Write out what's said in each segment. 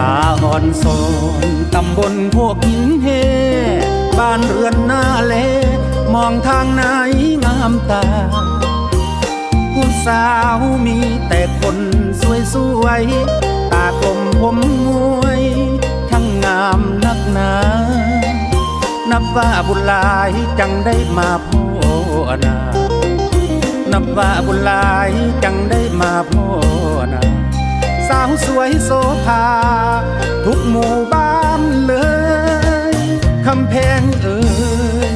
านซอนตำบลพวกหินเฮ บ้านเรือนหน้าเลมองทางไหนงามตา ผู้สาวมีแต่คนสวยๆตากลมผมมวย ทั้งงามนักหนา นับว่าบุญหลายจังได้มาพ่อนา นับว่าบุญหลายจังได้มาพ่อ สวยโสภา ทุกหมู่บ้านเลย คำแพงเอ่ย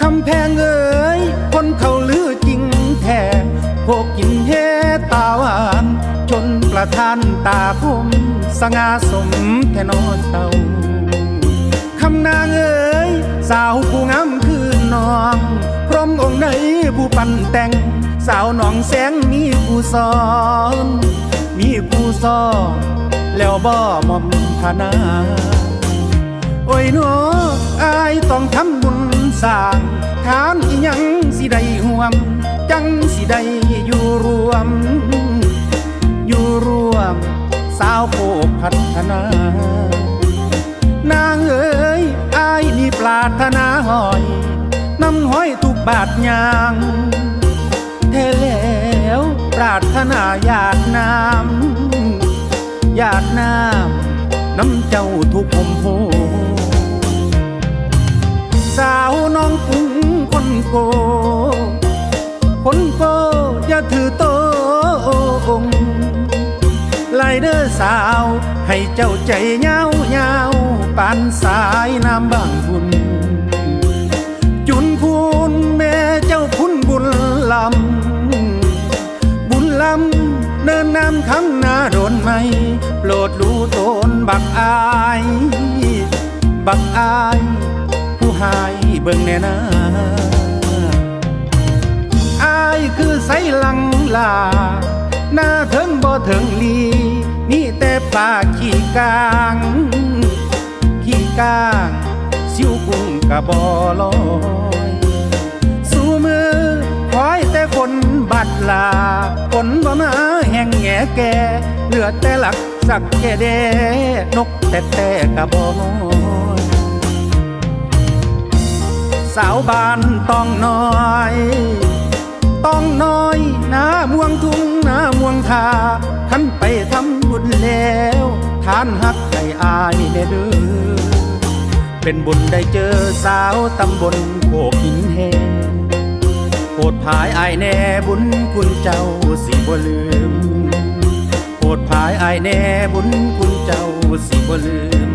คำแพงเอ่ยคนเขาลือจริงแท้พวกกินเฮตาวานจนประทานตาคมสง่าสมแค่นอเจ้าคำนางเอ๋ยสาวผู้งามคือน้อง พร้อมองค์ไหนผู้ปั่นแต่ง สาวหนองแสงมีผู้สอนมีผู้สอนแล้วบ่หมอมพนา โอ้ยหนออายต้องทำบุญสร้างทานอีหยังสิได้ห่วม จังสิได้อยู่รวม อยู่รวม สาวโคกพัฒนา นางเอ๋ยอายนี่ปรารถนาหอยน้ำห้อยทุกบาทยาง รารถนาหยาดน้ำหยาดน้ำน้ำเจ้าทุกผมโพสาวน้องกุ้งคนโก คนโกอย่าถือโตองไลเดอร์สาว ให้เจ้าใจเงาเงาปานสายน้ำบางบุญ จุนพูนแม่เจ้าพุนบุญลำ ลำเนินน้ำคำหน้าโดนไหม โปรดรู้ตนบักอาย บักอาย ผู้หายเบิ่งแน่นาอายคือไสลังลา หน้าเถิงบ่เถิงลี นี่แต่ป่าขี้กลางขี้กลางสิวกุ้งกะบ่ลอย สู่มือคอยแต่คนบัดลา แก่เหลือแต่หลักสักแค่เดนกแต่แต่กะบอยสาวบ้านต้องน้อย ต้องน้อยหน้าม่วงทุ่งหน้าม่วงทาขันไปทำบุญแล้วทานหักให้อายแน่เด้อเป็นบุญได้เจอสาวตำบลโคกหินแหงโปรดภายอายแน่บุญคุณเจ้าสิบ่ลืม ดภายอายแน่บุญคุณเจ้าสิบ่ลืม